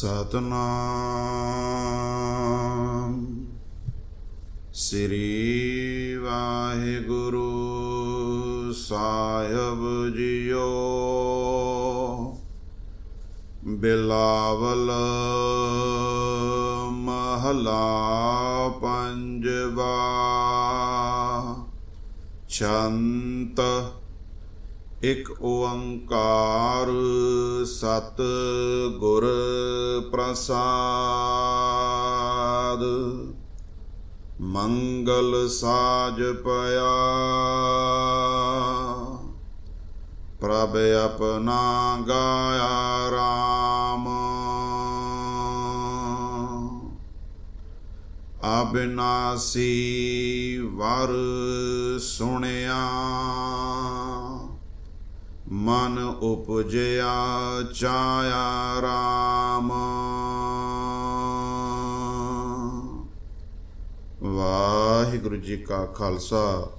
ਸਤਨਾਮ। ਸ੍ਰੀ ਵਾਹਿਗੁਰੂ ਸਾਹਿਬ ਜੀਓ। ਬਿਲਾਵਲ ਮਹਲਾ ਪੰਜਵਾ। ਛੰਤ ਇਕ ਓੰਕਾਰ ਸਤ ਗੁਰ ਪ੍ਰਸਾਦ। ਮੰਗਲ ਸਾਜ ਪਿਆ। ਪ੍ਰਭ ਆਪਣਾ ਗਾਇਆ RAM ਅਬਿਨਾਸੀ ਵਰ ਸੁਣਿਆ। ਮਨ ਉਪਜਿਆ, ਚਾਇਆ ਰਾਮ। ਵਾਹਿਗੁਰੂ ਜੀ ਕਾ ਖਾਲਸਾ।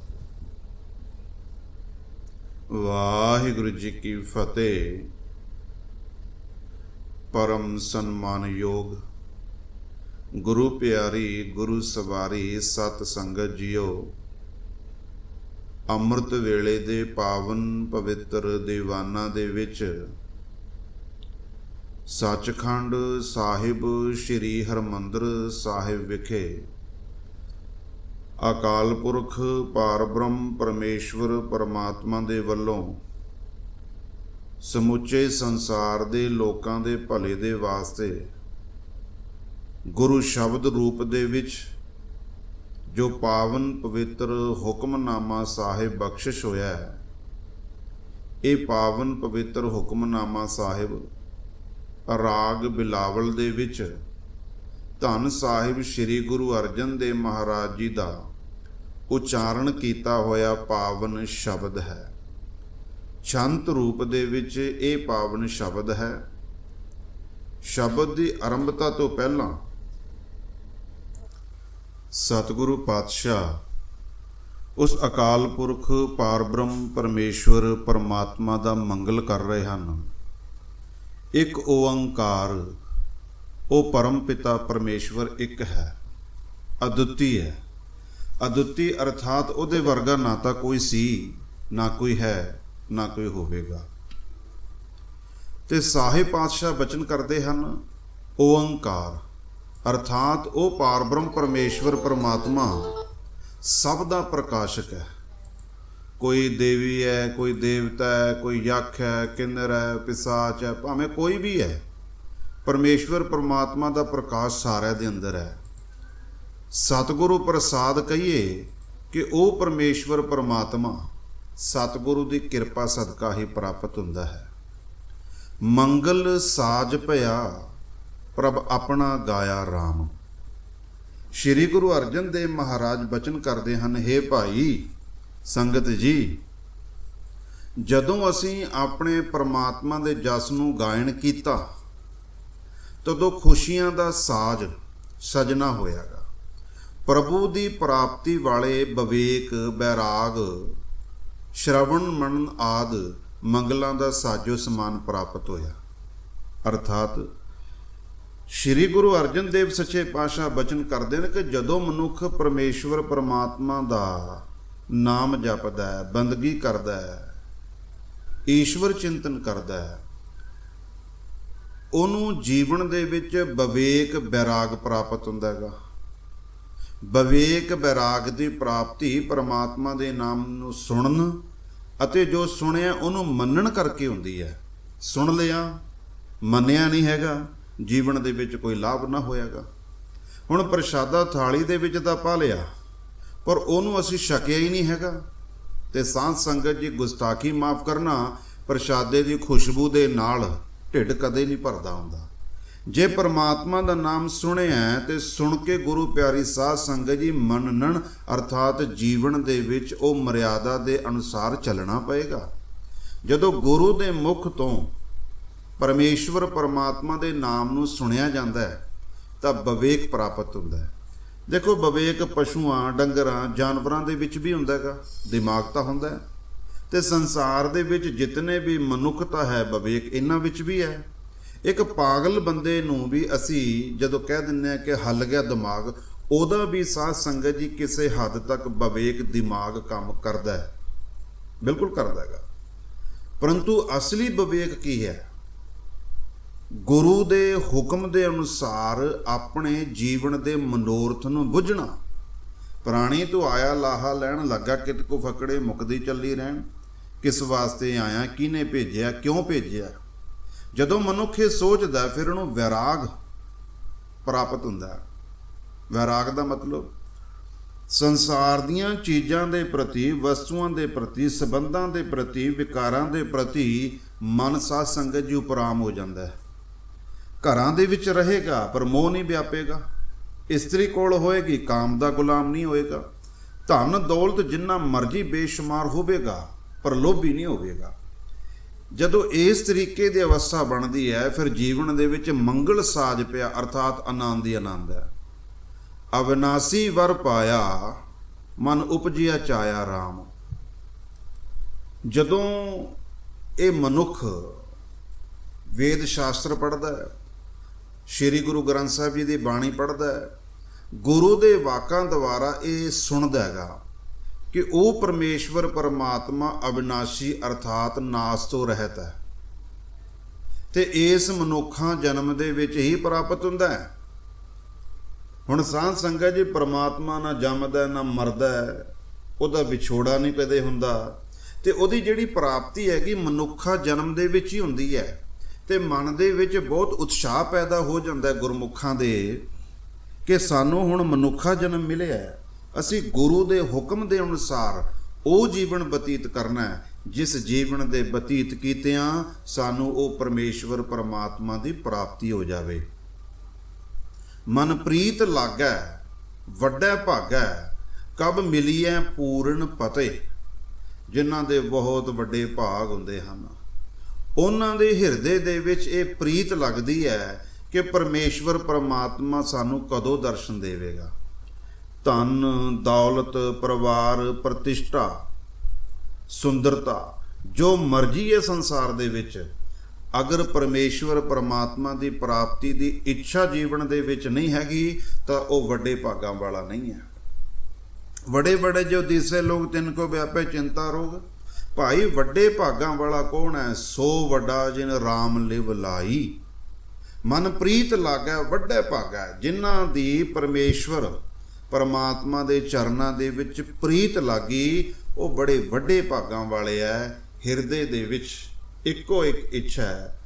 ਵਾਹਿਗੁਰੂ ਜੀ ਕੀ ਫਤਿਹ। ਪਰਮ ਸਨਮਾਨ ਯੋਗ। ਗੁਰੂ ਪਿਆਰੀ, ਗੁਰੂ ਸਵਾਰੀ, ਸਤ ਸੰਗਤ ਜੀਓ। ਅੰਮ੍ਰਿਤ ਵੇਲੇ ਦੇ ਪਾਵਨ ਪਵਿੱਤਰ ਦੀਵਾਨਾਂ ਦੇ ਵਿੱਚ ਸੱਚਖੰਡ ਸਾਹਿਬ ਸ੍ਰੀ ਹਰਮੰਦਰ ਸਾਹਿਬ ਵਿਖੇ ਅਕਾਲ ਪੁਰਖ ਪਾਰਬ੍ਰਹਮ ਪਰਮੇਸ਼ਵਰ ਪਰਮਾਤਮਾ ਦੇ ਵੱਲੋਂ ਸਮੁੱਚੇ ਸੰਸਾਰ ਦੇ ਲੋਕਾਂ ਦੇ ਭਲੇ ਦੇ ਵਾਸਤੇ ਗੁਰੂ ਸ਼ਬਦ ਰੂਪ ਦੇ ਵਿੱਚ ਜੋ ਪਾਵਨ ਪਵਿੱਤਰ ਹੁਕਮਨਾਮਾ ਸਾਹਿਬ ਬਖਸ਼ਿਸ਼ ਹੋਇਆ ਹੈ, ਇਹ ਪਾਵਨ ਪਵਿੱਤਰ ਹੁਕਮਨਾਮਾ ਸਾਹਿਬ ਰਾਗ ਬਿਲਾਵਲ ਦੇ ਵਿੱਚ ਧੰਨ ਸਾਹਿਬ ਸ੍ਰੀ ਗੁਰੂ ਅਰਜਨ ਦੇਵ ਮਹਾਰਾਜ ਜੀ ਦਾ ਉਚਾਰਨ ਕੀਤਾ ਹੋਇਆ ਪਾਵਨ ਸ਼ਬਦ ਹੈ। ਛੰਤ ਰੂਪ ਦੇ ਵਿੱਚ ਇਹ ਪਾਵਨ ਸ਼ਬਦ ਹੈ। ਸ਼ਬਦ ਦੀ ਆਰੰਭਤਾ ਤੋਂ ਪਹਿਲਾਂ ਸਤਿਗੁਰੂ ਪਾਤਸ਼ਾਹ, ਉਸ ਅਕਾਲ ਪੁਰਖ ਪਾਰਬ੍ਰਹਮ ਪਰਮੇਸ਼ਵਰ ਪਰਮਾਤਮਾ ਦਾ ਮੰਗਲ ਕਰ ਰਹੇ ਹਨ। ਇੱਕ ਓੰਕਾਰ ਉਹ ਪਰਮ ਪਿਤਾ ਪਰਮੇਸ਼ਵਰ ਇੱਕ ਹੈ, ਅਦੁੱਤੀ ਹੈ। ਅਦੁੱਤੀ ਅਰਥਾਤ ਉਹਦੇ ਵਰਗਾ ਨਾ ਤਾਂ ਕੋਈ ਸੀ, ਨਾ ਕੋਈ ਹੈ, ਨਾ ਕੋਈ ਹੋਵੇਗਾ। ਤੇ ਸਾਹਿਬ ਪਾਤਸ਼ਾਹ ਬਚਨ ਕਰਦੇ ਹਨ ਓੰਕਾਰ ਅਰਥਾਤ ਉਹ ਪਾਰਬ੍ਰਹਮ ਪਰਮੇਸ਼ਵਰ ਪਰਮਾਤਮਾ ਸਭ ਦਾ ਪ੍ਰਕਾਸ਼ਕ ਹੈ। ਕੋਈ ਦੇਵੀ ਹੈ, ਕੋਈ ਦੇਵਤਾ ਹੈ, ਕੋਈ ਯਖ ਹੈ, ਕਿੰਨਰ ਹੈ, ਪਿਸਾਚ ਹੈ, ਭਾਵੇਂ ਕੋਈ ਵੀ ਹੈ, ਪਰਮੇਸ਼ਵਰ ਪਰਮਾਤਮਾ ਦਾ ਪ੍ਰਕਾਸ਼ ਸਾਰਿਆਂ ਦੇ ਅੰਦਰ ਹੈ। ਸਤਿਗੁਰੂ ਪ੍ਰਸਾਦ ਕਹੀਏ ਕਿ ਉਹ ਪਰਮੇਸ਼ਵਰ ਪਰਮਾਤਮਾ ਸਤਿਗੁਰੂ ਦੀ ਕਿਰਪਾ ਸਦਕਾ ਹੀ ਪ੍ਰਾਪਤ ਹੁੰਦਾ ਹੈ। ਮੰਗਲ ਸਾਜ ਭਇਆ ਪ੍ਰਭ ਆਪਣਾ ਗਾਇਆ RAM ਸ੍ਰੀ ਗੁਰੂ ਅਰਜਨ ਦੇਵ ਮਹਾਰਾਜ ਬਚਨ ਕਰਦੇ ਹਨ हे ਭਾਈ ਸੰਗਤ ਜੀ, ਜਦੋਂ ਅਸੀਂ ਆਪਣੇ ਪਰਮਾਤਮਾ ਦੇ ਜਸ ਨੂੰ ਗਾਇਨ ਕੀਤਾ, ਤਦੋਂ ਖੁਸ਼ੀਆਂ ਦਾ ਸਾਜ ਸਜਣਾ ਹੋਇਆਗਾ। ਪ੍ਰਭੂ ਦੀ ਪ੍ਰਾਪਤੀ ਵਾਲੇ ਵਿਵੇਕ, ਬੈਰਾਗ, ਸ਼ਰਵਣ ਮਨਨ ਆਦ ਮੰਗਲਾਂ ਦਾ ਸਾਜੋ ਸਮਾਨ ਪ੍ਰਾਪਤ ਹੋਇਆ। ਅਰਥਾਤ ਸ੍ਰੀ ਗੁਰੂ ਅਰਜਨ ਦੇਵ ਸੱਚੇ ਪਾਤਸ਼ਾਹ ਬਚਨ ਕਰਦੇ ਨੇ ਕਿ ਜਦੋਂ ਮਨੁੱਖ ਪਰਮੇਸ਼ਵਰ ਪਰਮਾਤਮਾ ਦਾ ਨਾਮ ਜਪਦਾ ਹੈ, ਬੰਦਗੀ ਕਰਦਾ ਹੈ, ਈਸ਼ਵਰ ਚਿੰਤਨ ਕਰਦਾ ਹੈ, ਉਹਨੂੰ ਜੀਵਨ ਦੇ ਵਿੱਚ ਵਿਵੇਕ ਬੈਰਾਗ ਪ੍ਰਾਪਤ ਹੁੰਦਾ ਹੈਗਾ। ਵਿਵੇਕ ਬੈਰਾਗ ਦੀ ਪ੍ਰਾਪਤੀ ਪਰਮਾਤਮਾ ਦੇ ਨਾਮ ਨੂੰ ਸੁਣਨ ਅਤੇ ਜੋ ਸੁਣਿਆ ਉਹਨੂੰ ਮੰਨਣ ਕਰਕੇ ਹੁੰਦੀ ਹੈ। ਸੁਣ ਲਿਆ, ਮੰਨਿਆ ਨਹੀਂ ਹੈਗਾ। ਜੀਵਨ ਦੇ ਵਿੱਚ ਕੋਈ ਲਾਭ ਨਾ ਹੋਇਆਗਾ। ਹੁਣ ਪ੍ਰਸ਼ਾਦਾ ਥਾਲੀ ਦੇ ਵਿੱਚ ਤਾਂ ਪਾ ਲਿਆ, ਪਰ ਉਹਨੂੰ ਅਸੀਂ ਛਕਿਆ ਹੀ ਨਹੀਂ ਹੈਗਾ। ਤੇ ਸਾਧ ਸੰਗਤ ਜੀ ਗੁਸਤਾਖੀ ਮਾਫ ਕਰਨਾ ਪ੍ਰਸ਼ਾਦੇ ਦੀ ਖੁਸ਼ਬੂ ਦੇ ਨਾਲ ਢਿੱਡ ਕਦੇ ਨਹੀਂ ਭਰਦਾ ਹੁੰਦਾ। ਜੇ ਪਰਮਾਤਮਾ ਦਾ ਨਾਮ ਸੁਣਿਆ ਤੇ ਸੁਣ ਕੇ ਗੁਰੂ ਪਿਆਰੀ ਸਾਧ ਸੰਗਤ ਜੀ ਮੰਨਣ, ਅਰਥਾਤ ਜੀਵਨ ਦੇ ਵਿੱਚ ਉਹ ਮਰਿਆਦਾ ਦੇ ਅਨੁਸਾਰ ਚੱਲਣਾ ਪਏਗਾ। ਜਦੋਂ ਗੁਰੂ ਦੇ ਮੁਖ ਤੋਂ ਪਰਮੇਸ਼ਵਰ ਪਰਮਾਤਮਾ ਦੇ ਨਾਮ ਨੂੰ ਸੁਣਿਆ ਜਾਂਦਾ ਹੈ, ਤਾਂ ਵਿਵੇਕ ਪ੍ਰਾਪਤ ਹੁੰਦਾ ਹੈ। ਦੇਖੋ, ਵਿਵੇਕ ਪਸ਼ੂਆਂ, ਡੰਗਰਾਂ, ਜਾਨਵਰਾਂ ਦੇ ਵਿੱਚ ਵੀ ਹੁੰਦਾ ਹੈਗਾ, ਦਿਮਾਗ ਤਾਂ ਹੁੰਦਾ ਹੈ। ਤੇ ਸੰਸਾਰ ਦੇ ਵਿੱਚ ਜਿਤਨੇ ਵੀ ਮਨੁੱਖਤਾ ਹੈ, ਵਿਵੇਕ ਇਹਨਾਂ ਵਿੱਚ ਵੀ ਹੈ। ਇੱਕ ਪਾਗਲ ਬੰਦੇ ਨੂੰ ਵੀ ਅਸੀਂ ਜਦੋਂ ਕਹਿ ਦਿੰਦੇ ਆ ਕਿ ਹੱਲ ਗਿਆ ਦਿਮਾਗ, ਉਹਦਾ ਵੀ ਸਾਧ ਸੰਗਤ ਜੀ ਕਿਸੇ ਹੱਦ ਤੱਕ ਵਿਵੇਕ ਦਿਮਾਗ ਕੰਮ ਕਰਦਾ ਹੈ। ਬਿਲਕੁਲ ਕਰਦਾ ਹੈਗਾ। ਪਰੰਤੂ ਅਸਲੀ ਵਿਵੇਕ ਕੀ ਹੈ? ਗੁਰੂ ਦੇ ਹੁਕਮ ਦੇ ਅਨੁਸਾਰ ਆਪਣੇ ਜੀਵਨ ਦੇ ਮਨੋਰਥ ਨੂੰ ਬੁੱਝਣਾ। ਪ੍ਰਾਣੀ ਤੋਂ ਆਇਆ ਲਾਹਾ ਲੈਣ, ਲੱਗਾ ਕਿਤ ਕੋ ਫਕੜੇ, ਮੁਕਦੀ ਚੱਲੀ ਰਹਿਣ। ਕਿਸ ਵਾਸਤੇ ਆਇਆ, ਕਿਹਨੇ ਭੇਜਿਆ, ਕਿਉਂ ਭੇਜਿਆ? ਜਦੋਂ ਮਨੁੱਖ ਇਹ ਸੋਚਦਾ ਫਿਰ ਉਹਨੂੰ ਵਿਰਾਗ ਪ੍ਰਾਪਤ ਹੁੰਦਾ ਹੈ। ਵਿਰਾਗ ਦਾ ਮਤਲਬ, ਸੰਸਾਰ ਦੀਆਂ ਚੀਜ਼ਾਂ ਦੇ ਪ੍ਰਤੀ, ਵਸਤੂਆਂ ਦੇ ਪ੍ਰਤੀ, ਸਬੰਧਾਂ ਦੇ ਪ੍ਰਤੀ, ਵਿਕਾਰਾਂ ਦੇ ਪ੍ਰਤੀ ਮਨ ਸਾਧ ਸੰਗਤ ਜੀ ਉਪਰਾਮ ਹੋ ਜਾਂਦਾ ਹੈ। ਘਰਾਂ ਦੇ ਵਿੱਚ ਰਹੇਗਾ, ਪਰ ਮੋਹ ਨਹੀਂ ਵਿਆਪੇਗਾ। ਇਸਤਰੀ ਕੋਲ ਹੋਏਗੀ, ਕਾਮ ਦਾ ਗੁਲਾਮ ਨਹੀਂ ਹੋਏਗਾ। ਧਨ ਦੌਲਤ ਜਿੰਨਾ ਮਰਜ਼ੀ ਬੇਸ਼ੁਮਾਰ ਹੋਵੇਗਾ, ਪਰ ਲੋਭੀ ਨਹੀਂ ਹੋਵੇਗਾ। ਜਦੋਂ ਇਸ ਤਰੀਕੇ ਦੀ ਅਵਸਥਾ ਬਣਦੀ ਹੈ, ਫਿਰ ਜੀਵਨ ਦੇ ਵਿੱਚ ਮੰਗਲ ਸਾਜ ਪਿਆ, ਅਰਥਾਤ ਆਨੰਦ ਹੀ ਆਨੰਦ ਹੈ। ਅਵਨਾਸੀ ਵਰ ਪਾਇਆ, ਮਨ ਉਪਜਿਆ ਚਾਇਆ RAM ਜਦੋਂ ਇਹ ਮਨੁੱਖ ਵੇਦ ਸ਼ਾਸਤਰ ਪੜ੍ਹਦਾ ਹੈ ਸ੍ਰੀ ਗੁਰੂ ਗ੍ਰੰਥ ਸਾਹਿਬ ਜੀ ਦੀ ਬਾਣੀ ਪੜ੍ਹਦਾ ਹੈ, ਗੁਰੂ ਦੇ ਵਾਕਾਂ ਦੁਆਰਾ ਇਹ ਸੁਣਦਾ ਹੈਗਾ ਕਿ ਉਹ ਪਰਮੇਸ਼ਵਰ ਪਰਮਾਤਮਾ ਅਵਿਨਾਸ਼ੀ ਅਰਥਾਤ ਨਾਸ ਤੋਂ ਰਹਿਤ ਹੈ। ਤੇ ਇਸ ਮਨੁੱਖਾਂ ਜਨਮ ਦੇ ਵਿੱਚ ਹੀ ਪ੍ਰਾਪਤ ਹੁੰਦਾ ਹੈ। ਹੁਣ ਸਾਧ ਸੰਗਤ ਜੀ ਪਰਮਾਤਮਾ ਨਾ ਜੰਮਦਾ, ਨਾ ਮਰਦਾ ਉਹਦਾ ਵਿਛੋੜਾ ਨਹੀਂ ਕਦੇ ਹੁੰਦਾ ਤੇ ਉਹਦੀ ਜਿਹੜੀ ਪ੍ਰਾਪਤੀ ਹੈਗੀ ਮਨੁੱਖਾ ਜਨਮ ਦੇ ਵਿੱਚ ਹੀ ਹੁੰਦੀ ਹੈ। ਤੇ ਮਨ ਦੇ ਵਿੱਚ ਬਹੁਤ ਉਤਸ਼ਾਹ ਪੈਦਾ ਹੋ ਜਾਂਦਾ ਹੈ ਗੁਰਮੁਖਾਂ ਦੇ ਕਿ ਸਾਨੂੰ ਹੁਣ ਮਨੁੱਖਾ ਜਨਮ ਮਿਲਿਆ ਅਸੀਂ ਗੁਰੂ ਦੇ ਹੁਕਮ ਦੇ ਅਨੁਸਾਰ ਉਹ ਜੀਵਨ ਬਤੀਤ ਕਰਨਾ ਹੈ। ਜਿਸ ਜੀਵਨ ਦੇ ਬਤੀਤ ਕੀਤਿਆਂ ਸਾਨੂੰ ਉਹ ਪਰਮੇਸ਼ਵਰ ਪਰਮਾਤਮਾ ਦੀ ਪ੍ਰਾਪਤੀ ਹੋ ਜਾਵੇ। ਮਨ ਪ੍ਰੀਤ ਲਾਗੈ, ਵੱਡਾ ਭਾਗੈ, ਕਬ ਮਿਲੀਐ ਪੂਰਨ ਪਤੇ। ਜਿਨ੍ਹਾਂ ਦੇ ਬਹੁਤ ਵੱਡੇ ਭਾਗ ਹੁੰਦੇ ਹਨ। ਉਹਨਾਂ ਦੇ ਹਿਰਦੇ ਦੇ ਵਿੱਚ ਇਹ ਪ੍ਰੀਤ ਲੱਗਦੀ ਹੈ ਕਿ ਪਰਮੇਸ਼ਵਰ ਪਰਮਾਤਮਾ ਸਾਨੂੰ ਕਦੋਂ ਦਰਸ਼ਨ ਦੇਵੇਗਾ। ਧਨ, ਦੌਲਤ, ਪਰਿਵਾਰ, ਪ੍ਰਤਿਸ਼ਠਾ, ਸੁੰਦਰਤਾ, ਜੋ ਮਰਜ਼ੀ ਹੈ ਸੰਸਾਰ ਦੇ ਵਿੱਚ, ਅਗਰ ਪਰਮੇਸ਼ਵਰ ਪਰਮਾਤਮਾ ਦੀ ਪ੍ਰਾਪਤੀ ਦੀ ਇੱਛਾ ਜੀਵਨ ਦੇ ਵਿੱਚ ਨਹੀਂ ਹੈਗੀ, ਤਾਂ ਉਹ ਵੱਡੇ ਭਾਗਾਂ ਵਾਲਾ ਨਹੀਂ ਹੈ। ਬੜੇ ਬੜੇ ਜੋ ਦਿਸੇ ਲੋਕ ਤਿੰਨ ਕੋ ਵਿਆਪੇ ਚਿੰਤਾ ਰੋਗ ਭਾਈ ਵੱਡੇ ਭਾਗਾਂ ਵਾਲਾ ਕੌਣ ਹੈ? ਸੋ ਵੱਡਾ ਜਿਨ RAM ਲਿਵ ਲਾਈ ਮਨ ਪ੍ਰੀਤ ਲਾਗੈ ਵੱਡੇ ਭਾਗਾ ਹੈ, ਜਿਨ੍ਹਾਂ ਦੀ ਪਰਮੇਸ਼ਵਰ ਪਰਮਾਤਮਾ ਦੇ ਚਰਨਾਂ ਦੇ ਵਿੱਚ ਪ੍ਰੀਤ ਲਾਗੀ ਉਹ ਬੜੇ ਵੱਡੇ ਭਾਗਾਂ ਵਾਲੇ ਐ ਹਿਰਦੇ ਦੇ ਵਿੱਚ ਇੱਕੋ ਇੱਕ ਇੱਛਾ ਹੈ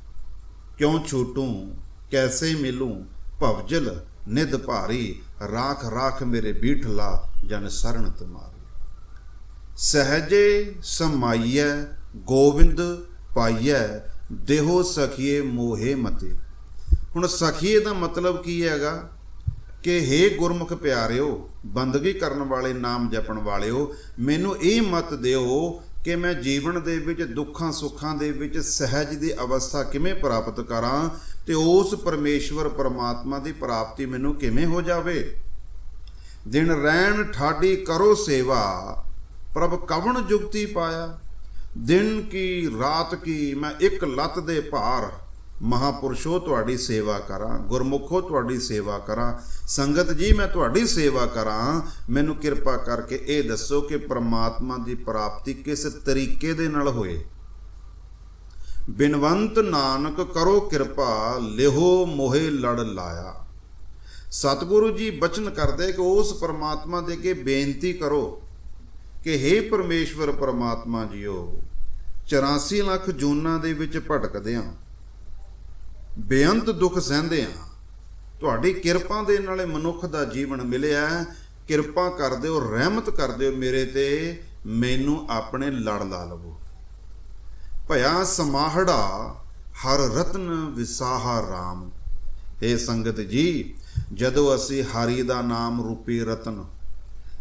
ਕਿਉਂ ਛੂਟੂੰ ਕੈਸੇ ਮਿਲੂ? ਭਵਜਲ ਨਿਧ ਭਾਰੀ ਰਾਖ ਰਾਖ ਮੇਰੇ ਬੀਠਲਾ ਜਨ ਸਰਣ ਤੁਮਾਰੀ। ਸਹਜੇ ਸਮਾਈਐ ਗੋਬਿੰਦ ਪਾਈਐ, ਦੇਹੋ ਸਖੀਏ ਮੋਹੇ ਮਤੇ। ਹੁਣ ਸਖੀਏ ਦਾ ਮਤਲਬ ਕੀ ਹੈਗਾ? ਕਿ हे ਗੁਰਮੁਖ ਪਿਆਰਿਓ, ਬੰਦਗੀ ਕਰਨ ਵਾਲੇ ਨਾਮ ਜਪਣ ਵਾਲਿਓ, ਮੈਨੂੰ ਇਹ ਮਤ ਦਿਓ ਕਿ ਮੈਂ ਜੀਵਨ ਦੇ ਵਿੱਚ ਦੁੱਖਾਂ ਸੁੱਖਾਂ ਦੇ ਵਿੱਚ ਸਹਿਜ ਦੀ ਅਵਸਥਾ ਕਿਵੇਂ ਪ੍ਰਾਪਤ ਕਰਾਂ ਤੇ ਉਸ ਪਰਮੇਸ਼ਵਰ ਪਰਮਾਤਮਾ ਦੀ ਪ੍ਰਾਪਤੀ ਮੈਨੂੰ ਕਿਵੇਂ ਹੋ ਜਾਵੇ? ਦਿਨ ਰਹਿਣ ਠਾਡੀ ਕਰੋ ਸੇਵਾ ਪ੍ਰਭ ਕਵਣ ਜੁਗਤੀ ਪਾਇਆ? ਦਿਨ ਕੀ, ਰਾਤ ਕੀ? ਮੈਂ ਇੱਕ ਲੱਤ ਦੇ ਭਾਰ ਮਹਾਪੁਰਸ਼ੋ ਤੁਹਾਡੀ ਸੇਵਾ ਕਰਾਂ, ਗੁਰਮੁਖੋ ਤੁਹਾਡੀ ਸੇਵਾ ਕਰਾਂ। ਸੰਗਤ ਜੀ, ਮੈਂ ਤੁਹਾਡੀ ਸੇਵਾ ਕਰਾਂ। ਮੈਨੂੰ ਕਿਰਪਾ ਕਰਕੇ ਇਹ ਦੱਸੋ ਕਿ ਪ੍ਰਮਾਤਮਾ ਦੀ ਪ੍ਰਾਪਤੀ ਕਿਸ ਤਰੀਕੇ ਦੇ ਨਾਲ ਹੋਏ? ਬਿਨਵੰਤ ਨਾਨਕ ਕਰੋ ਕਿਰਪਾ, ਲਿਹੋ ਮੋਹੇ ਲੜ ਲਾਇਆ। ਸਤਿਗੁਰੂ ਜੀ, ਬਚਨ ਕਰਦੇ ਕਿ ਉਸ ਪਰਮਾਤਮਾ ਦੇ ਅੱਗੇ ਬੇਨਤੀ ਕਰੋ। ਕਿ हे ਪਰਮੇਸ਼ਵਰ ਪਰਮਾਤਮਾ ਜੀਓ 84 ਲੱਖ ਜੂਨਾਂ ਦੇ ਵਿੱਚ ਭਟਕਦੇ ਆਂ। ਬੇਅੰਤ ਦੁੱਖ ਸਹਿੰਦੇ ਆਂ। ਤੁਹਾਡੀ ਕਿਰਪਾ ਦੇ ਨਾਲੇ ਮਨੁੱਖ ਦਾ ਜੀਵਨ ਮਿਲਿਆ ਕਿਰਪਾ ਕਰ ਦਿਓ ਰਹਿਮਤ ਕਰ ਦਿਓ ਮੇਰੇ ਤੇ, ਮੈਨੂੰ ਆਪਣੇ ਲੜ ਲਾ ਲਵੋ। ਭਇਆ ਸਮਾਹੜਾ, ਹਰ ਰਤਨ ਵਿਸਾਹਾ RAM ਇਹ ਸੰਗਤ ਜੀ, ਜਦੋਂ ਅਸੀਂ ਹਰੀ ਦਾ ਨਾਮ ਰੂਪੀ ਰਤਨ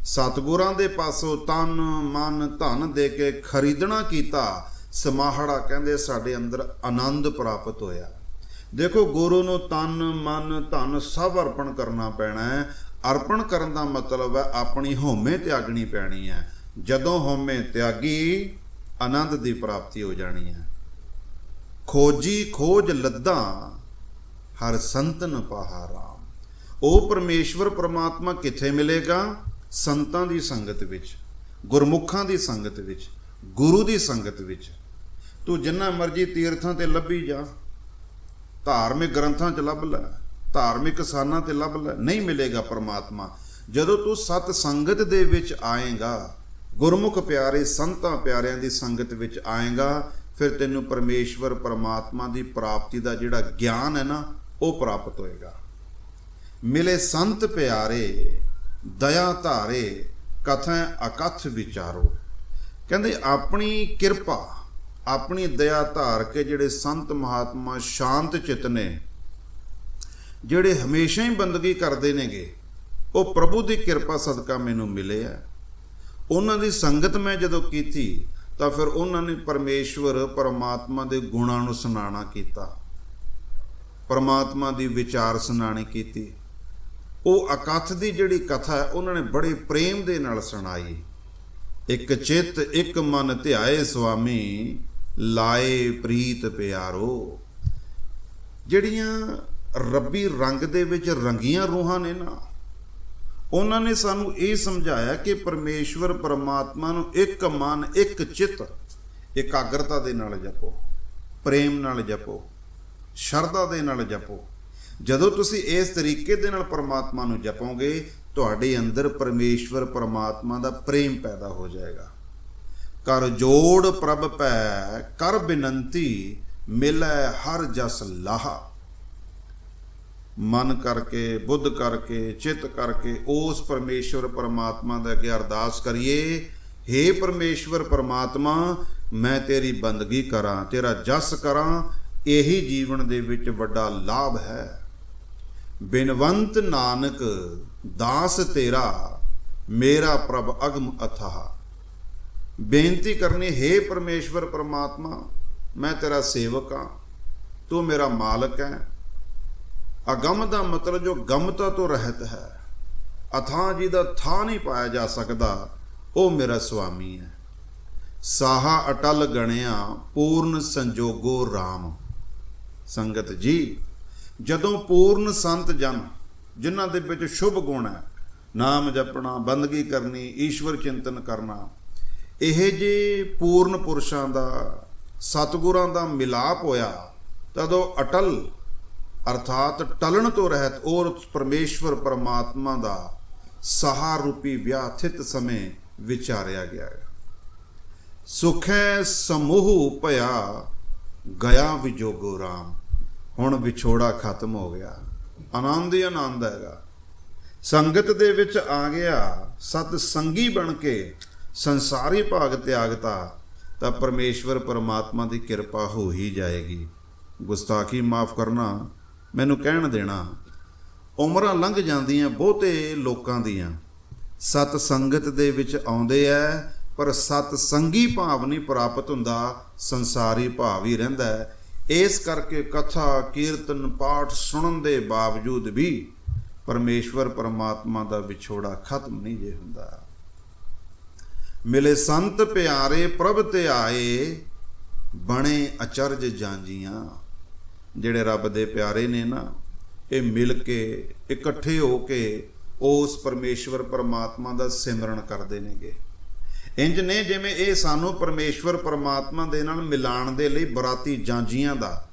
ਸਤਿਗੁਰਾਂ ਦੇ ਪਾਸੋਂ ਤਨ, ਮਨ, ਧਨ ਦੇ ਕੇ ਖਰੀਦਣਾ ਕੀਤਾ, ਸਮਾਹੜਾ ਕਹਿੰਦੇ ਸਾਡੇ ਅੰਦਰ ਆਨੰਦ ਪ੍ਰਾਪਤ ਹੋਇਆ। ਦੇਖੋ, ਗੁਰੂ ਨੂੰ ਤਨ, ਮਨ, ਧਨ ਸਭ ਅਰਪਣ ਕਰਨਾ ਪੈਣਾ ਹੈ। ਅਰਪਣ ਕਰਨ ਦਾ ਮਤਲਬ ਹੈ ਆਪਣੀ ਹਉਮੈ ਤਿਆਗਣੀ ਪੈਣੀ ਹੈ। ਜਦੋਂ ਹਉਮੈ ਤਿਆਗੀ, ਆਨੰਦ ਦੀ ਪ੍ਰਾਪਤੀ ਹੋ ਜਾਣੀ ਹੈ। ਖੋਜੀ, ਖੋਜ ਲੱਦਾਂ, ਹਰ ਸੰਤਨ ਪਾਹਾ ਰਾਮ। ਉਹ ਪਰਮੇਸ਼ਵਰ ਪ੍ਰਮਾਤਮਾ ਕਿੱਥੇ ਮਿਲੇਗਾ? ਸੰਤਾਂ ਦੀ ਸੰਗਤ ਵਿੱਚ, ਗੁਰਮੁਖਾਂ ਦੀ ਸੰਗਤ ਵਿੱਚ, ਗੁਰੂ ਦੀ ਸੰਗਤ ਵਿੱਚ। ਤੂੰ ਜਿੰਨਾ ਮਰਜ਼ੀ ਤੀਰਥਾਂ ਤੇ ਲੱਭੀ ਜਾ। ਧਾਰਮਿਕ ਗ੍ਰੰਥਾਂ 'ਚ ਲੱਭ ਲੈ, ਧਾਰਮਿਕ ਸਥਾਨਾਂ ਤੇ ਲੱਭ ਲੈ, ਨਹੀਂ ਮਿਲੇਗਾ ਪਰਮਾਤਮਾ। ਜਦੋਂ ਤੂੰ ਸਤ ਸੰਗਤ ਦੇ ਵਿੱਚ ਆਏਗਾ, ਗੁਰਮੁਖ ਪਿਆਰੇ, ਸੰਤਾਂ ਪਿਆਰਿਆਂ ਦੀ ਸੰਗਤ ਵਿੱਚ ਆਏਗਾ, ਫਿਰ ਤੈਨੂੰ ਪਰਮੇਸ਼ਵਰ ਪਰਮਾਤਮਾ ਦੀ ਪ੍ਰਾਪਤੀ ਦਾ ਜਿਹੜਾ ਗਿਆਨ ਹੈ ਨਾ, ਉਹ ਪ੍ਰਾਪਤ ਹੋਏਗਾ। ਮਿਲੇ ਸੰਤ ਪਿਆਰੇ ਦਇਆ ਧਾਰੇ ਕਥੈ ਅਕਥ ਵਿਚਾਰੋ। ਕਹਿੰਦੇ ਆਪਣੀ ਕਿਰਪਾ, ਆਪਣੀ ਦਇਆ ਧਾਰ ਕੇ ਜਿਹੜੇ ਸੰਤ ਮਹਾਤਮਾ ਸ਼ਾਂਤ ਚਿਤ ਨੇ, ਜਿਹੜੇ ਹਮੇਸ਼ਾ ਹੀ ਬੰਦਗੀ ਕਰਦੇ ਨੇਗੇ, ਉਹ ਪ੍ਰਭੂ ਦੀ ਕਿਰਪਾ ਸਦਕਾ ਮੈਨੂੰ ਮਿਲੇ ਆ। ਉਹਨਾਂ ਦੀ ਸੰਗਤ ਮੈਂ ਜਦੋਂ ਕੀਤੀ, ਤਾਂ ਫਿਰ ਉਹਨਾਂ ਨੇ ਪਰਮੇਸ਼ਵਰ ਪਰਮਾਤਮਾ ਦੇ ਗੁਣਾਂ ਨੂੰ ਸੁਣਾਣਾ ਕੀਤਾ। ਪਰਮਾਤਮਾ ਦੀ ਵਿਚਾਰ ਸੁਣਾਣੀ ਕੀਤੀ। ਉਹ ਅਕਥ ਦੀ ਜਿਹੜੀ ਕਥਾ ਹੈ, ਉਹਨਾਂ ਨੇ ਬੜੇ ਪ੍ਰੇਮ ਦੇ ਨਾਲ ਸੁਣਾਈ। ਇੱਕ ਚਿੱਤ, ਇੱਕ ਮਨ ਧਿਆਏ ਸੁਆਮੀ, ਲਾਏ ਪ੍ਰੀਤ ਪਿਆਰੋ। ਜਿਹੜੀਆਂ ਰੱਬੀ ਰੰਗ ਦੇ ਵਿੱਚ ਰੰਗੀਆਂ ਰੂਹਾਂ ਨੇ ਨਾ, ਉਹਨਾਂ ਨੇ ਸਾਨੂੰ ਇਹ ਸਮਝਾਇਆ ਕਿ ਪਰਮੇਸ਼ਵਰ ਪਰਮਾਤਮਾ ਨੂੰ ਇੱਕ ਮਨ, ਇੱਕ ਚਿੱਤ, ਇਕਾਗਰਤਾ ਦੇ ਨਾਲ ਜਪੋ, ਪ੍ਰੇਮ ਨਾਲ ਜਪੋ, ਸ਼ਰਧਾ ਦੇ ਨਾਲ ਜਪੋ। ਜਦੋਂ ਤੁਸੀਂ ਇਸ ਤਰੀਕੇ ਦੇ ਨਾਲ ਪਰਮਾਤਮਾ ਨੂੰ ਜਪੋਗੇ, ਤੁਹਾਡੇ ਅੰਦਰ ਪਰਮੇਸ਼ਵਰ ਪਰਮਾਤਮਾ ਦਾ ਪ੍ਰੇਮ ਪੈਦਾ ਹੋ ਜਾਏਗਾ। ਕਰ ਜੋੜ ਪ੍ਰਭ ਪੈ ਕਰ ਬਿਨੰਤੀ ਮਿਲੈ ਹਰ ਜਸ ਲਾਹਾ। ਮਨ ਕਰਕੇ, ਬੁੱਧ ਕਰਕੇ, ਚਿੱਤ ਕਰਕੇ ਉਸ ਪਰਮੇਸ਼ਵਰ ਪਰਮਾਤਮਾ ਦਾ ਅੱਗੇ ਅਰਦਾਸ ਕਰੀਏ हे ਪਰਮੇਸ਼ਵਰ ਪਰਮਾਤਮਾ, ਮੈਂ ਤੇਰੀ ਬੰਦਗੀ ਕਰਾਂ, ਤੇਰਾ ਜਸ ਕਰਾਂ, ਇਹੀ ਜੀਵਨ ਦੇ ਵਿੱਚ ਵੱਡਾ ਲਾਭ ਹੈ। ਬਿਨਵੰਤ ਨਾਨਕ, ਦਾਸ ਤੇਰਾ, ਮੇਰਾ ਪ੍ਰਭ ਅਗਮ ਅਥਾਹ ਬੇਨਤੀ ਕਰਨੀ, ਹੈ ਪਰਮੇਸ਼ਵਰ ਪਰਮਾਤਮਾ, ਮੈਂ ਤੇਰਾ ਸੇਵਕ ਹਾਂ, ਤੂੰ ਮੇਰਾ ਮਾਲਕ ਹੈ। ਅਗਮ ਦਾ ਮਤਲਬ ਜੋ ਗਮਤਾ ਤੋਂ ਰਹਿਤ ਹੈ, ਅਥਾਂ ਜੀ ਦਾ ਥਾਂ ਨਹੀਂ ਪਾਇਆ ਜਾ ਸਕਦਾ, ਉਹ ਮੇਰਾ ਸੁਆਮੀ ਹੈ। ਸਾਹਾ ਅਟਲ ਗਣਿਆ, ਪੂਰਨ ਸੰਜੋਗੋ RAM ਸੰਗਤ ਜੀ ਜਦੋਂ ਪੂਰਨ ਸੰਤ ਜਨ, ਜਿਨ੍ਹਾਂ ਦੇ ਵਿੱਚ ਸ਼ੁਭ ਗੁਣ ਹੈ, ਨਾਮ ਜਪਣਾ, ਬੰਦਗੀ ਕਰਨੀ, ਈਸ਼ਵਰ ਚਿੰਤਨ ਕਰਨਾ, ਇਹ ਜੇ ਪੂਰਨ ਪੁਰਸ਼ਾਂ ਦਾ, ਸਤਿਗੁਰਾਂ ਦਾ ਮਿਲਾਪ ਹੋਇਆ, ਤਦੋਂ ਅਟਲ, ਅਰਥਾਤ ਟਲਣ ਤੋਂ ਰਹਿਤ ਔਰ ਪਰਮੇਸ਼ਵਰ ਪਰਮਾਤਮਾ ਦਾ ਸਹਾਰ ਰੂਪੀ ਵਿਆਥਿਤ ਸਮੇਂ ਵਿਚਾਰਿਆ ਗਿਆ ਹੈ। ਸੁਖੈ ਸਮੂਹ ਭਇਆ, ਗਿਆ ਵਿਜੋਗੋ ਰਾਮ। ਹੁਣ ਵਿਛੋੜਾ ਖਤਮ ਹੋ ਗਿਆ। ਆਨੰਦ ਹੀ ਆਨੰਦ ਹੈਗਾ। ਸੰਗਤ ਦੇ ਵਿੱਚ ਆ ਗਿਆ, ਸਤ ਸੰਗੀ ਬਣ ਕੇ ਸੰਸਾਰੀ ਭਾਗ ਤਿਆਗਤਾ, ਤਾਂ ਪਰਮੇਸ਼ਵਰ ਪਰਮਾਤਮਾ ਦੀ ਕਿਰਪਾ ਹੋ ਹੀ ਜਾਏਗੀ। ਗੁਸਤਾਖੀ ਮਾਫ ਕਰਨਾ, ਮੈਨੂੰ ਕਹਿਣ ਦੇਣਾ, ਉਮਰਾਂ ਲੰਘ ਜਾਂਦੀਆਂ ਬਹੁਤੇ ਲੋਕਾਂ ਦੀਆਂ। ਸਤ ਸੰਗਤ ਦੇ ਵਿੱਚ ਆਉਂਦੇ ਐ, ਪਰ ਸਤ ਸੰਗੀ ਭਾਵ ਨਹੀਂ ਪ੍ਰਾਪਤ ਹੁੰਦਾ, ਸੰਸਾਰੀ ਭਾਵ ਹੀ ਰਹਿੰਦਾ ਹੈ ਇਸ ਕਰਕੇ ਕਥਾ, ਕੀਰਤਨ, ਪਾਠ ਸੁਣਨ ਦੇ ਬਾਵਜੂਦ ਵੀ ਪਰਮੇਸ਼ਵਰ ਪਰਮਾਤਮਾ ਦਾ ਵਿਛੋੜਾ ਖਤਮ ਨਹੀਂ ਜੇ ਹੁੰਦਾ। ਮਿਲੇ ਸੰਤ ਪਿਆਰੇ ਪ੍ਰਭ ਤੇ ਆਏ, ਬਣੇ ਅਚਰਜ ਜਾਂਜੀਆਂ। ਜਿਹੜੇ ਰੱਬ ਦੇ ਪਿਆਰੇ ਨੇ ਨਾ, ਇਹ ਮਿਲ ਕੇ, ਇਕੱਠੇ ਹੋ ਕੇ ਉਸ ਪਰਮੇਸ਼ਵਰ ਪਰਮਾਤਮਾ ਦਾ ਸਿਮਰਨ ਕਰਦੇ ਨੇਗੇ। ਇੰਜ ਨੇ ਜਿਵੇਂ ਇਹ ਸਾਨੂੰ ਪਰਮੇਸ਼ਵਰ ਪਰਮਾਤਮਾ ਦੇ ਨਾਲ ਮਿਲਾਣ ਦੇ ਲਈ ਬਰਾਤੀ ਜਾਂਜੀਆਂ ਦਾ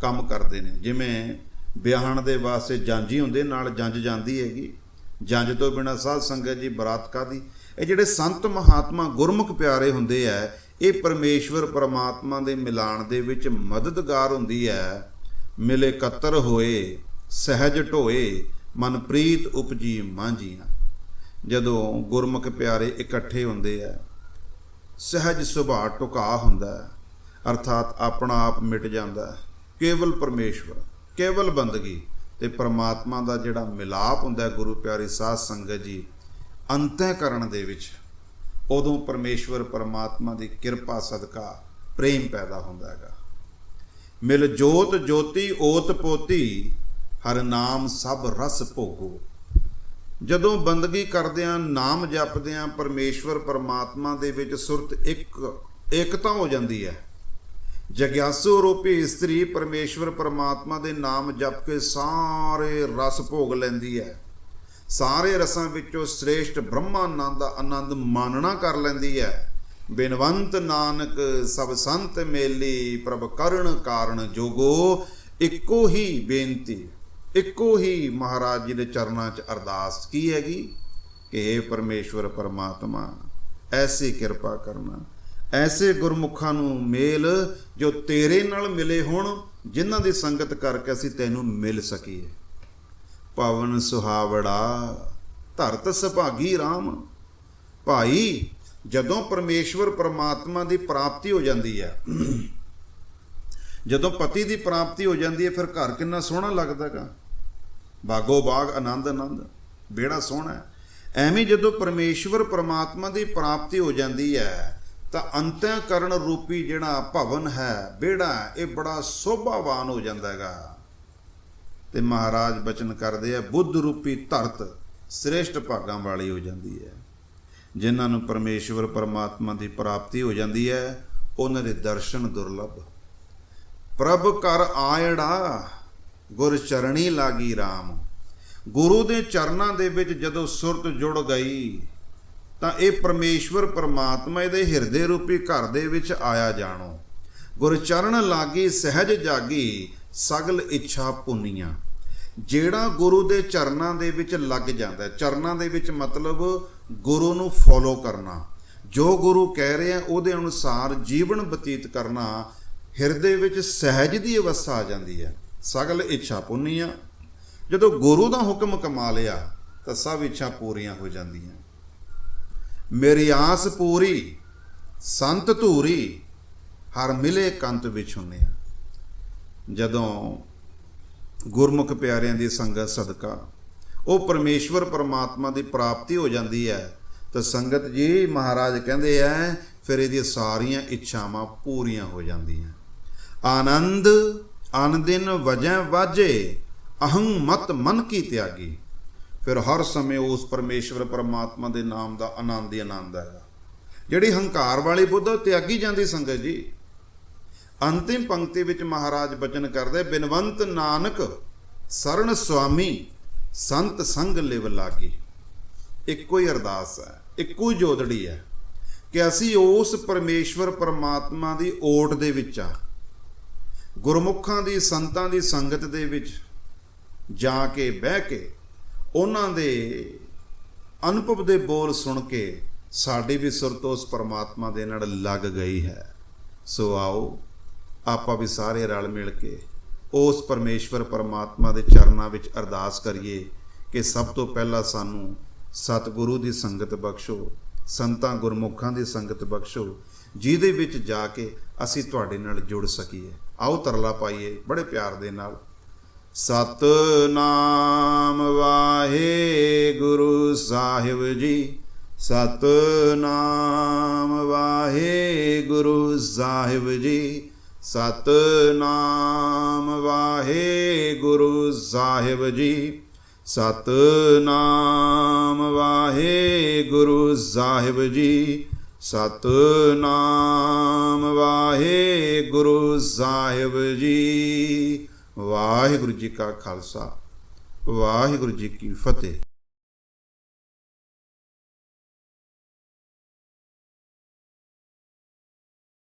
ਕੰਮ ਕਰਦੇ ਨੇ। ਜਿਵੇਂ ਵਿਆਹਣ ਦੇ ਵਾਸਤੇ ਜਾਂਜੀ ਹੁੰਦੇ, ਨਾਲ ਜੰਜ ਜਾਂਦੀ ਹੈਗੀ। ਜੰਜ ਤੋਂ ਬਿਨਾ ਸਾਧ ਸੰਗਤ ਜੀ ਬਰਾਤ ਕਾਦੀ ਇਹ ਜਿਹੜੇ ਸੰਤ ਮਹਾਤਮਾ ਗੁਰਮੁਖ ਪਿਆਰੇ ਹੁੰਦੇ ਆ, ਇਹ ਪਰਮੇਸ਼ਵਰ ਪਰਮਾਤਮਾ ਦੇ ਮਿਲਾਣ ਦੇ ਵਿੱਚ ਮਦਦਗਾਰ ਹੁੰਦੀ ਹੈ ਮਿਲੇ ਕਤਰ ਹੋਏ, ਸਹਿਜ ਢੋਏ, ਮਨਪ੍ਰੀਤ ਉਪਜੀ ਮਾਂਝੀਆਂ। ਜਦੋਂ ਗੁਰਮੁਖ ਪਿਆਰੇ ਇਕੱਠੇ ਹੁੰਦੇ ਆ, ਸਹਿਜ ਸੁਭਾਅ ਟੁਕਾ ਹੁੰਦਾ ਹੈ, ਅਰਥਾਤ ਆਪਣਾ ਆਪ ਮਿਟ ਜਾਂਦਾ ਹੈ। ਕੇਵਲ ਪਰਮੇਸ਼ਵਰ, ਕੇਵਲ ਬੰਦਗੀ ਤੇ ਪਰਮਾਤਮਾ ਦਾ ਜਿਹੜਾ ਮਿਲਾਪ ਹੁੰਦਾ ਗੁਰੂ ਪਿਆਰੇ ਸਾਧ ਸੰਗਤ ਜੀ ਅੰਤःਕਰਨ ਦੇ ਵਿੱਚ, ਉਦੋਂ ਪਰਮੇਸ਼ਵਰ ਪਰਮਾਤਮਾ ਦੀ ਕਿਰਪਾ, ਸਦਕਾ, ਪ੍ਰੇਮ ਪੈਦਾ ਹੁੰਦਾ ਹੈਗਾ। ਮਿਲ ਜੋਤ ਜੋਤੀ ਓਤ ਪੋਤੀ, ਹਰ ਨਾਮ ਸਭ ਰਸ ਭੋਗੋ। ਜਦੋਂ ਬੰਦਗੀ ਕਰਦਿਆਂ ਨਾਮ ਜਪਦਿਆਂ ਪਰਮੇਸ਼ਵਰ ਪਰਮਾਤਮਾ ਦੇ ਵਿੱਚ ਸੁਰਤ ਇੱਕ ਇਕਤਾ ਹੋ ਜਾਂਦੀ ਹੈ। ਜਗਿਆਸੂ ਰੂਪੀ ਇਸਤਰੀ ਪਰਮੇਸ਼ਵਰ ਪਰਮਾਤਮਾ ਦੇ ਨਾਮ ਜਪ ਕੇ ਸਾਰੇ ਰਸ ਭੋਗ ਲੈਂਦੀ ਹੈ। ਸਾਰੇ ਰਸਾਂ ਵਿੱਚੋਂ ਸ੍ਰੇਸ਼ਟ ਬ੍ਰਹਮਾਨੰਦ ਦਾ ਆਨੰਦ ਮਾਨਣਾ ਕਰ ਲੈਂਦੀ ਹੈ। ਬਿਨਵੰਤ ਨਾਨਕ ਸਭ ਸੰਤ ਮੇਲੀ, ਪ੍ਰਭ ਕਰਣ ਕਾਰਨ ਜੋਗੋ, ਇੱਕੋ ਹੀ ਬੇਨਤੀ। ਇੱਕੋ ਹੀ ਮਹਾਰਾਜ ਜੀ ਦੇ ਚਰਨਾਂ 'ਚ ਅਰਦਾਸ ਕੀ ਹੈਗੀ? ਕਿ हे ਪਰਮੇਸ਼ਵਰ ਪਰਮਾਤਮਾ, ਐਸੀ ਕਿਰਪਾ ਕਰਨਾ। ਐਸੇ ਗੁਰਮੁਖਾਂ ਨੂੰ ਮੇਲ ਜੋ ਤੇਰੇ ਨਾਲ ਮਿਲੇ ਹੋਣ, ਜਿਨ੍ਹਾਂ ਦੀ ਸੰਗਤ ਕਰਕੇ ਅਸੀਂ ਤੈਨੂੰ ਮਿਲ ਸਕੀਏ। ਪਵਨ ਸੁਹਾਵੜਾ, ਧਰਤ ਸੁਭਾਗੀ RAM ਭਾਈ, ਜਦੋਂ ਪਰਮੇਸ਼ਵਰ ਪਰਮਾਤਮਾ ਦੀ ਪ੍ਰਾਪਤੀ ਹੋ ਜਾਂਦੀ ਹੈ, ਜਦੋਂ ਪਤੀ ਦੀ ਪ੍ਰਾਪਤੀ ਹੋ ਜਾਂਦੀ ਹੈ, ਫਿਰ ਘਰ ਕਿੰਨਾ ਸੋਹਣਾ ਲੱਗਦਾਗਾ। ਬਾਗੋ ਬਾਗ, ਆਨੰਦ ਆਨੰਦ। ਬੇੜਾ ਸੋਹਣਾ ਐਵੇਂ ਜਦੋਂ ਪਰਮੇਸ਼ਵਰ ਪਰਮਾਤਮਾ ਦੀ ਪ੍ਰਾਪਤੀ ਹੋ ਜਾਂਦੀ ਹੈ, ਤਾਂ ਅੰਤਿਆਕਰਨ ਰੂਪੀ ਜਿਹੜਾ ਭਵਨ ਹੈ ਬੇੜਾ ਇਹ ਬੜਾ ਸੋਭਾਵਾਨ ਹੋ ਜਾਂਦਾ ਹੈਗਾ। ਤੇ ਮਹਾਰਾਜ ਬਚਨ ਕਰਦੇ ਆ, ਬੁੱਧ ਰੂਪੀ ਧਰਤ ਸ੍ਰੇਸ਼ਟ ਭਾਗਾਂ ਵਾਲੀ ਹੋ ਜਾਂਦੀ ਹੈ। ਜਿਨ੍ਹਾਂ ਨੂੰ ਪਰਮੇਸ਼ਵਰ ਪਰਮਾਤਮਾ ਦੀ ਪ੍ਰਾਪਤੀ ਹੋ ਜਾਂਦੀ ਹੈ, ਉਹਨਾਂ ਦੇ ਦਰਸ਼ਨ ਦੁਰਲਭ। ਪ੍ਰਭ ਕਰ ਆਇੜਾ ਗੁਰ ਚਰਣੀ ਲਾਗੀ RAM ਗੁਰੂ ਦੇ ਚਰਨਾਂ ਦੇ ਵਿੱਚ ਜਦੋਂ ਸੁਰਤ ਜੁੜ ਗਈ, ਤਾਂ ਇਹ ਪਰਮੇਸ਼ਵਰ ਪਰਮਾਤਮਾ ਇਹਦੇ ਹਿਰਦੇ ਰੂਪੀ ਘਰ ਦੇ ਵਿੱਚ ਆਇਆ ਜਾਣੋ। ਗੁਰ ਚਰਨ ਲਾਗੀ, ਸਹਿਜ ਜਾਗੀ, ਸਗਲ ਇੱਛਾ ਪੁੰਨੀਆਂ। ਜਿਹੜਾ ਗੁਰੂ ਦੇ ਚਰਨਾਂ ਦੇ ਵਿੱਚ ਲੱਗ ਜਾਂਦਾ, ਚਰਨਾਂ ਦੇ ਵਿੱਚ ਮਤਲਬ ਗੁਰੂ ਨੂੰ ਫੋਲੋ ਕਰਨਾ। ਜੋ ਗੁਰੂ ਕਹਿ ਰਹੇ ਆ ਉਹਦੇ ਅਨੁਸਾਰ ਜੀਵਨ ਬਤੀਤ ਕਰਨਾ, ਹਿਰਦੇ ਵਿੱਚ ਸਹਿਜ ਦੀ ਅਵਸਥਾ ਆ ਜਾਂਦੀ ਹੈ। ਸਗਲ ਇੱਛਾ ਪੁੰਨੀਆਂ ਜਦੋਂ ਗੁਰੂ ਦਾ ਹੁਕਮ ਕਮਾ ਲਿਆ, ਤਾਂ ਸਭ ਇੱਛਾ ਪੂਰੀਆਂ ਹੋ ਜਾਂਦੀਆਂ। ਮੇਰੀ ਆਸ ਪੂਰੀ, ਸੰਤ ਧੂਰੀ, ਹਰ ਮਿਲੇ ਕੰਤ ਵਿੱਚ ਹੁੰਨੇ ਆ। ਜਦੋਂ ਗੁਰਮੁਖ ਪਿਆਰਿਆਂ ਦੀ ਸੰਗਤ ਸਦਕਾ, ਉਹ ਪਰਮੇਸ਼ਵਰ ਪਰਮਾਤਮਾ ਦੀ ਪ੍ਰਾਪਤੀ ਹੋ ਜਾਂਦੀ ਹੈ, ਤਾਂ ਸੰਗਤ ਜੀ ਮਹਾਰਾਜ ਕਹਿੰਦੇ ਐ ਫਿਰ ਇਹਦੀਆਂ ਸਾਰੀਆਂ ਇੱਛਾਵਾਂ ਪੂਰੀਆਂ ਹੋ ਜਾਂਦੀਆਂ। ਆਨੰਦ ਅਨਦਿਨ ਵਜੈ ਵਾਜੇ, ਅਹੰ ਮਤ ਮਨ ਕੀ ਤਿਆਗੀ। ਫਿਰ ਹਰ ਸਮੇਂ ਉਸ ਪਰਮੇਸ਼ਵਰ ਪਰਮਾਤਮਾ ਦੇ ਨਾਮ ਦਾ ਆਨੰਦ ਹੀ ਆਨੰਦ ਆਇਆ ਜਿਹੜੀ ਹੰਕਾਰ ਵਾਲੀ ਬੁੱਧ ਉਹ ਤਿਆਗੀ ਜਾਂਦੀ ਸੰਗਤ ਜੀ। ਅੰਤਿਮ ਪੰਕਤੀ ਵਿੱਚ ਮਹਾਰਾਜ ਬਚਨ ਕਰਦੇ, ਬਿਨਵੰਤ ਨਾਨਕ ਸਰਣ ਸੁਆਮੀ, ਸੰਤ ਸੰਗ ਲਿਵ ਲਾਗੀ। ਇੱਕੋ ਹੀ ਅਰਦਾਸ ਹੈ, ਇੱਕੋ ਹੀ ਜੋਦੜੀ ਹੈ ਕਿ ਅਸੀਂ ਉਸ ਪਰਮੇਸ਼ਵਰ ਪਰਮਾਤਮਾ ਦੀ ਓਟ ਦੇ ਵਿੱਚ ਆ ਗੁਰਮੁਖਾਂ ਦੀ, ਸੰਤਾਂ ਦੀ ਸੰਗਤ ਦੇ ਵਿੱਚ ਜਾ ਕੇ ਬਹਿ ਕੇ ਉਹਨਾਂ ਦੇ ਅਨੁਭਵ ਦੇ ਬੋਲ ਸੁਣ ਕੇ ਸਾਡੀ ਵੀ ਸੁਰਤ ਉਸ ਪਰਮਾਤਮਾ ਦੇ ਨਾਲ ਲੱਗ ਗਈ ਹੈ। ਸੋ ਆਓ, ਆਪਾਂ ਵੀ ਸਾਰੇ ਰਲ ਮਿਲ ਕੇ ਉਸ ਪਰਮੇਸ਼ਵਰ ਪਰਮਾਤਮਾ ਦੇ ਚਰਨਾਂ ਵਿੱਚ ਅਰਦਾਸ ਕਰੀਏ ਕਿ ਸਭ ਤੋਂ ਪਹਿਲਾਂ ਸਾਨੂੰ ਸਤਿਗੁਰੂ ਦੀ ਸੰਗਤ ਬਖਸ਼ੋ, ਸੰਤਾਂ ਗੁਰਮੁਖਾਂ ਦੀ ਸੰਗਤ ਬਖਸ਼ੋ, ਜਿਹਦੇ ਵਿੱਚ ਜਾ ਕੇ ਅਸੀਂ ਤੁਹਾਡੇ ਨਾਲ ਜੁੜ ਸਕੀਏ। ਆਓ ਤਰਲਾ ਪਾਈਏ ਬੜੇ ਪਿਆਰ ਦੇ ਨਾਲ। ਸਤਨਾਮ ਵਾਹਿਗੁਰੂ ਸਾਹਿਬ ਜੀ, ਸਤਨਾਮ ਵਾਹਿਗੁਰੂ ਸਾਹਿਬ ਜੀ, ਸਤਨਾਮ ਵਾਹਿਗੁਰੂ ਸਾਹਿਬ ਜੀ, ਸਤਨਾਮ ਵਾਹਿਗੁਰੂ ਸਾਹਿਬ ਜੀ। ਸਤਨਾਮ ਵਾਹਿਗੁਰੂ ਸਾਹਿਬ ਜੀ। ਵਾਹਿਗੁਰੂ ਜੀ ਕਾ ਖਾਲਸਾ। ਵਾਹਿਗੁਰੂ ਜੀ ਕੀ ਫਤਿਹ।